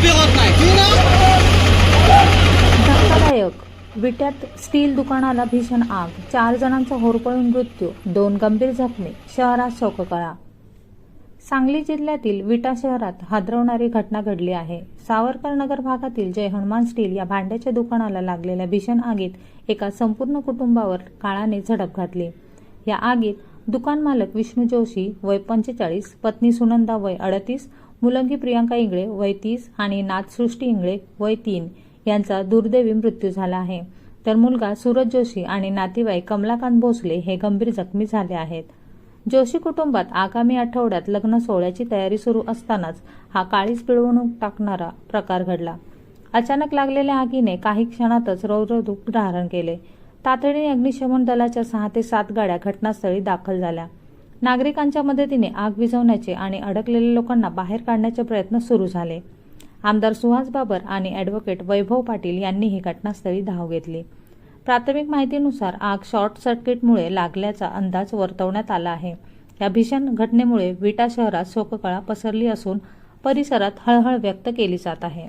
उपयोग होत नाही धक्कादायक. विट्यात स्टील दुकानाला भीषण आग. चार जणांचा होरपळून मृत्यू. दोन गंभीर जखमी. शहरात शोककळा. सांगली जिल्ह्यातील विटा शहरात हादरवणारी घटना घडली आहे. सावरकर नगर भागातील जय हनुमान स्टील या भांड्याच्या दुकानाला लागलेल्या भीषण आगीत एका संपूर्ण कुटुंबावर काळाने झडप घातली. या आगीत दुकान मालक विष्णू जोशी वय पंचेचाळीस पत्नी सुनंदा वय अडतीस मुलंगी प्रियांका इंगळे वय तीस आणि नाथसृष्टी इंगळे वय तीन यांचा दुर्दैवी मृत्यू झाला आहे. तर मुलगा सूरज जोशी आणि नातेवाईक कमलाकांत भोसले हे गंभीर जखमी झाले आहेत. जोशी कुटुंबात आगामी आठवड्यात लग्न सोहळ्याची तयारी सुरू असतानाच हा काळीच पिळवणूक टाकणारा प्रकार घडला. अचानक लागलेल्या आगीने काही क्षणातच रौद्ररूप धारण केले. तातडीने अग्निशमन दलाच्या सहा ते सात गाड्या घटनास्थळी दाखल झाल्या. नागरिकांच्या मदतीने आग विझवण्याचे आणि अडकलेल्या लोकांना बाहेर काढण्याचे प्रयत्न सुरू झाले. आमदार सुहास बाबर आणि ॲडव्होकेट वैभव पाटील यांनीही घटनास्थळी धाव घेतली. प्राथमिक माहितीनुसार आग शॉर्ट सर्किटमुळे लागल्याचा अंदाज वर्तवण्यात आला आहे. या भीषण घटनेमुळे विटा शहरात शोककळा पसरली असून परिसरात हळहळ व्यक्त केली जात आहे.